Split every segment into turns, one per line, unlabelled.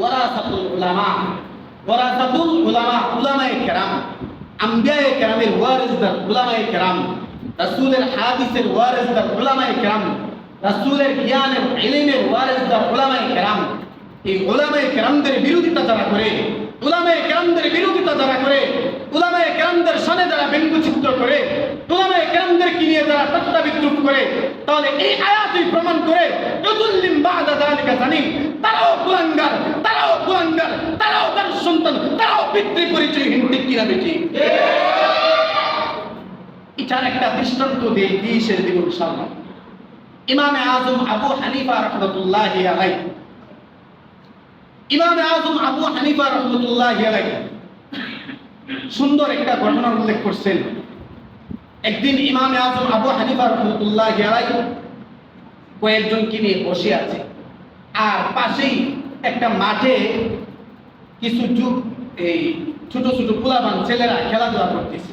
ওয়ারাসাতুল উলামা ওয়ারাসাতুল উলামা, উলামায়ে কেরাম, আম্বিয়ায়ে কেরামের ওয়ারিসদার, উলামায়ে কেরাম, রাসূলের হাদিসের ওয়ারিসদার, উলামায়ে কেরাম, রাসূলের জ্ঞানের বিরোধিতা যারা করে, উলামায়ে কেরামদের বিরোধিতা যারা করে, উলামায়ে সনে যারা ব্যঙ্গচিত্র করে, উলামায়ে কেরামদেরকে নিয়ে যারা তত্ত্বা বিদ্রুপ করে, তাহলে এই আয়াতই প্রমাণ করে বাদা জানিম তারাও কুলাঙ্গার তারাও কুলাঙ্গার, তারাও তার সন্তান, তারাও পিতৃ কিনা বেটি। এটার একটা দৃষ্টান্ত দিয়ে ইমামে আজম আবু হানিফা রহমতুল্লাহ আলাই ইমামে আজম আবু হানিফা রহমতুল্লাহ আলাই সুন্দর একটা ঘটনার উল্লেখ করছেন। একদিন ইমামে আজম আবু হানিফা রহমতুল্লাহ আলাই কয়েকজনকে নিয়ে বসে আছে। আর পাশেই একটা মাঠে কিছু যুগ এই ছোট ছোট পোলাবান ছেলেরা খেলাধুলা করতেছে।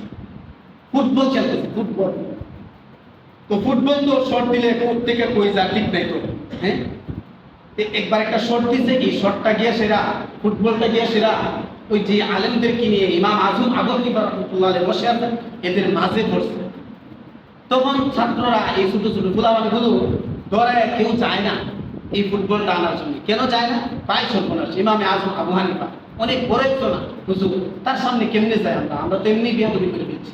ফুটবল খেলতেছে, ফুটবল। তো ফুটবল তো শর্ট দিলে থেকে কই যা ঠিক নাই তো হ্যাঁ? একবার একটা শর্ট দিছে, এই শর্টটা গিয়ে সেরা, ফুটবলটা গিয়ে সেরা। ওই যে আলেমদেরকে নিয়ে ইমাম আজম আবু হানিফা রাহমাতুল্লাহ বসে আছেন, এদের মাঝে পড়ছে। তখন ছাত্ররা এই ছোট ছোটগুলো ধরায় কেউ চায় না এই ফুটবলটা আনার জন্য। কেন চায় না? পায় সর্বনাশ। ইমামে আজম আবু হানিফা অনেক বড় না হুজুর। তার সামনে কেমনে যায় আমরা? আমরা তো এমনি করে ফেলছি।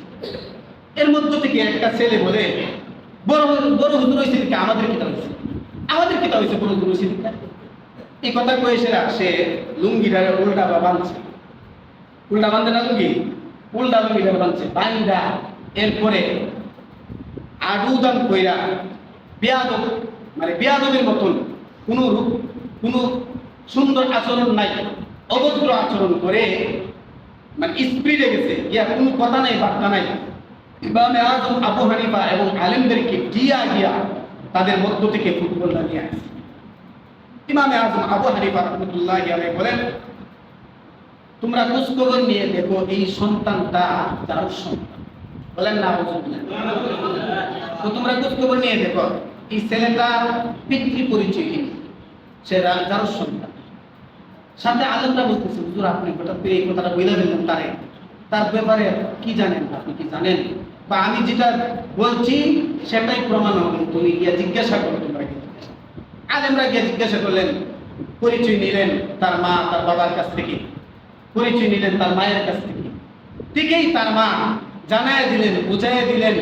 এর মধ্য থেকে একটা ছেলে বলে, বড় বড় হুজুর দিকে আমাদের কিতা হয়েছে আমাদের কিতা হয়েছে বড় হুজুর দিকে এই কথা কয়ে সে লুঙ্গিটারে উল্টা বা বাঁধছে। উল্টা বাঁধে না লুঙ্গি উল্টা লুঙ্গিটারে বাঁধছে বান্দা। এরপরে আডুদান কইরা বিয়াদব মানে বিয়াদবের মতন কোনো রূপ, কোনো সুন্দর আচরণ নাই, অভদ্র আচরণ করে মানে স্পিডে গেছে ইয়া কোনো কথা নাই, বার্তা নাই। ইমামে আজম আবু হানিফা এবং আলেমদেরকে গিয়া গিয়া তাদের মধ্য থেকে ফুটবলটা নিয়ে আসে ইমামে আজম আবু হানিফা রহমতুল্লাহ বলেন তোমরা খোঁজখবর নিয়ে দেখো এই সন্তানটা যার সন্তান। বলেন না তো তোমরা খোঁজখবর নিয়ে দেখো, এই ছেলেটা পিতৃ পরিচয়হীন সে রা- যার সন্তান। সাথে আলেমরা বলতেছে, হুজুর, আপনি হঠাৎ করে কথাটা বলে ফেললেন তারে। তার ব্যাপারে কি জানেন? আপনি কি জানেন? বা আমি যেটা বলছি, সেটাই প্রমাণ হবে। তুমি গিয়ে জিজ্ঞাসা করো তোমরা। আলেমরা গিয়ে জিজ্ঞাসা করলেন, পরিচয় নিলেন তার মা, তার বাবার কাছ থেকে। পরিচয় নিলেন তার মায়ের কাছ থেকে। ঠিকই তার মা জানায় দিলেন বুঝাইয়া দিলেন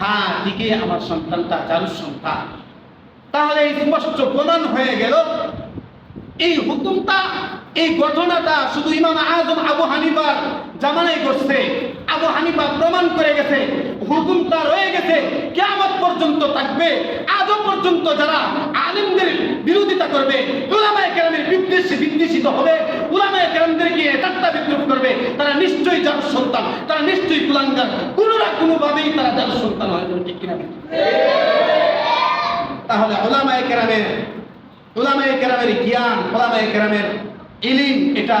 হ্যাঁ ঠিকই আমার সন্তানটা চারুর সন্তান। তাহলে এই স্পষ্ট প্রমাণ হয়ে গেল, এই হুকুমটা, এই ঘটনাটা শুধু ইমাম আজম আবু হানিফার জামানায় করছে আবু হানিফা প্রমাণ করে গেছে, হুকুমটা রয়ে গেছে কেমন পর্যন্ত থাকবে। আজও পর্যন্ত যারা আলিমদের বিরোধিতা করবে। ওলামায় কেরামের বিদ্বেষী বিদ্বেষিত হবে। উলামায়ে কেরামদেরকে একাত্তা বিদ্রুপ করবে। তারা নিশ্চয়ই যার সন্তান, তারা নিশ্চয়ই কুলাঙ্গার। কোনো না কোনোভাবেই তারা যার সন্তান হয় ঠিক কিনা? তাহলে ওলামায় কেরামের ওলামায় কেরামের জ্ঞান ওলামায় কেরামের ইলিম এটা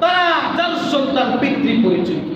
তারা যার সন্তান পিতৃ পরিচয় কি?